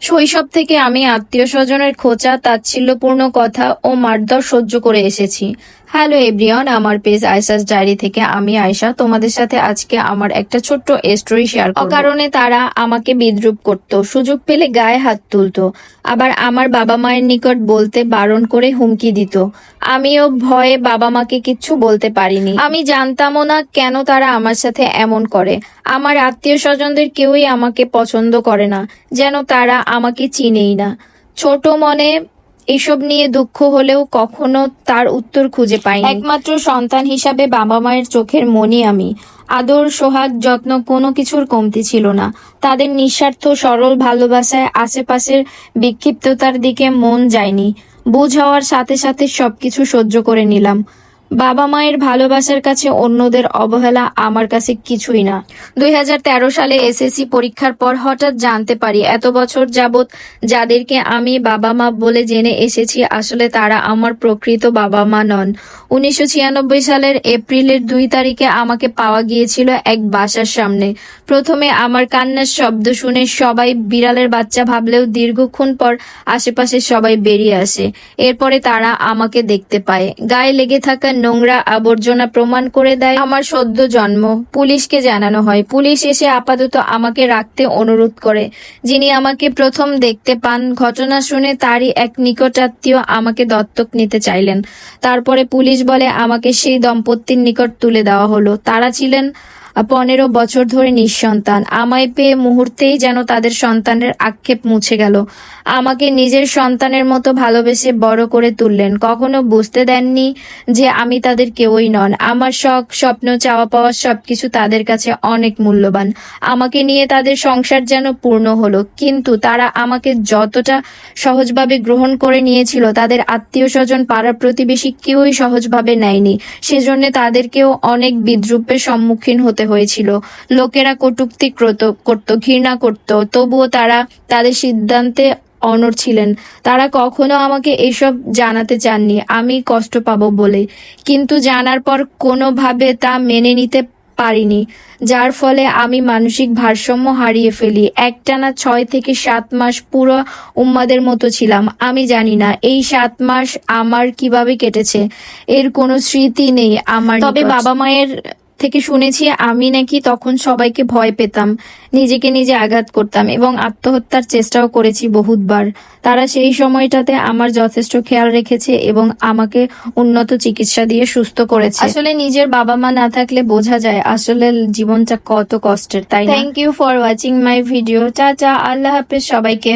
শৈশব থেকে আমি আত্মীয় স্বজনের খোঁচা তাচ্ছিল্যপূর্ণ কথা ও মারধর সহ্য করে এসেছি। হ্যালো এভরিওয়ান, আমার পেজ আয়সাস ডায়েরি থেকে আমি আয়সা তোমাদের সাথে আজকে আমার একটা ছোট্ট স্টোরি শেয়ার করব। কারণে তারা আমাকে বিদ্রুপ করত, সুযোগ পেলে গায়ে হাত তুলতো। আবার আমার বাবা মায়ের নিকট বলতে বারণ করে হুমকি দিত। আমিও ভয়ে বাবা মাকে কিচ্ছু বলতে পারিনি। আমি জানতামও না কেন তারা আমার সাথে এমন করে। আমার আত্মীয় স্বজনদের কেউই আমাকে পছন্দ করে না, যেন তারা আমাকে চিনেই না। ছোট মনে এসব নিয়ে দুঃখ হলেও কখনো তার উত্তর খুঁজে পাইনি। একমাত্র সন্তান হিসাবে বাবা মায়ের চোখের মনি আমি। আদর, সোহাগ, যত্ন কোনো কিছুর কমতি ছিল না। তাদের নিঃস্বার্থ, সরল ভালোবাসায় আশেপাশের বিক্ষিপ্ততার দিকে মন যায়নি। বুঝ হওয়ার সাথে সাথে সবকিছু সহ্য করে নিলাম। বাবা মায়ের ভালোবাসার কাছে অন্যদের অবহেলা আমার কাছে কিছুই না। দুই হাজার তেরো সালে এসএসসি পরীক্ষার পর হঠাৎ জানতে পারি, এত বছর যাবৎ যাদেরকে আমি বাবা মা বলে জেনে এসেছি, আসলে তারা আমার প্রকৃত বাবা মা নন। উনিশশো ছিয়ানব্বই সালের এপ্রিলের দুই তারিখে আমাকে পাওয়া গিয়েছিল এক বাসার সামনে। প্রথমে আমার কান্নার শব্দ শুনে সবাই বিড়ালের বাচ্চা ভাবলেও দীর্ঘক্ষণ পর আশেপাশে সবাই বেরিয়ে আসে। এরপরে তারা আমাকে দেখতে পায়। গায়ে লেগে থাকা নোংরা আবর্জনা প্রমাণ করে দেয় আমার সদ্য জন্ম। পুলিশকে জানানো হয়। পুলিশ এসে আপাতত আমাকে রাখতে অনুরোধ করে। যিনি আমাকে প্রথম দেখতে পান, ঘটনা শুনে তারই এক নিকটাত্মীয় আমাকে দত্তক নিতে চাইলেন। তারপরে পুলিশ বলে আমাকে সেই দম্পতির নিকট তুলে দেওয়া হলো। তারা ছিলেন পনেরো বছর ধরে নিঃসন্তান। আমায় পেয়ে মুহূর্তেই যেন তাদের সন্তানের আক্ষেপ মুছে গেল। আমাকে নিজের সন্তানের মতো ভালোবেসে বড় করে তুললেন। কখনো বুঝতে দেননি যে আমি তাদের কেউই নন। আমার শখ, স্বপ্ন, চাওয়া পাওয়া সবকিছু তাদের কাছে অনেক মূল্যবান। আমাকে নিয়ে তাদের সংসার যেন পূর্ণ হলো। কিন্তু তারা আমাকে যতটা সহজভাবে গ্রহণ করে নিয়েছিল, তাদের আত্মীয় স্বজন পাড়া প্রতিবেশী কেউই সহজভাবে নেয়নি। সেজন্য তাদেরকেও অনেক বিদ্রুপের সম্মুখীন হতে হয়েছিল। লোকেরা কটূক্তি ক্রত ঘৃণা করত। তবুও তারা তাদের সিদ্ধান্তে অনড় ছিলেন। তারা কখনো আমাকে এসব জানাতে চাননি। আমি কষ্ট পাবো বলে। কিন্তু জানার পর কোনোভাবে তা মেনে নিতে পারিনি যার ফলে আমি মানসিক ভারসাম্য হারিয়ে ফেলি। একটানা ছয় থেকে সাত মাস পুরো উম্মাদের মতো ছিলাম। আমি জানি না এই সাত মাস আমার কীভাবে কেটেছে। এর কোনো স্মৃতি নেই আমার তবে বাবা মায়ের থেকে শুনেছি আমি নাকি তখন সবাইকে ভয় পেতাম নিজেকে নিজে আঘাত করতাম এবং আত্মহত্যার চেষ্টাও করেছি বহুতবার। তারা সেই সময়টাতে আমার যথেষ্ট খেয়াল রেখেছে এবং আমাকে উন্নত চিকিৎসা দিয়ে সুস্থ করেছে। আসলে নিজের বাবা মা না থাকলে বোঝা যায় আসলে জীবনটা কত কষ্টের তাই thank you for watching my video চা চা আল্লাহ হাফেজ সবাইকে।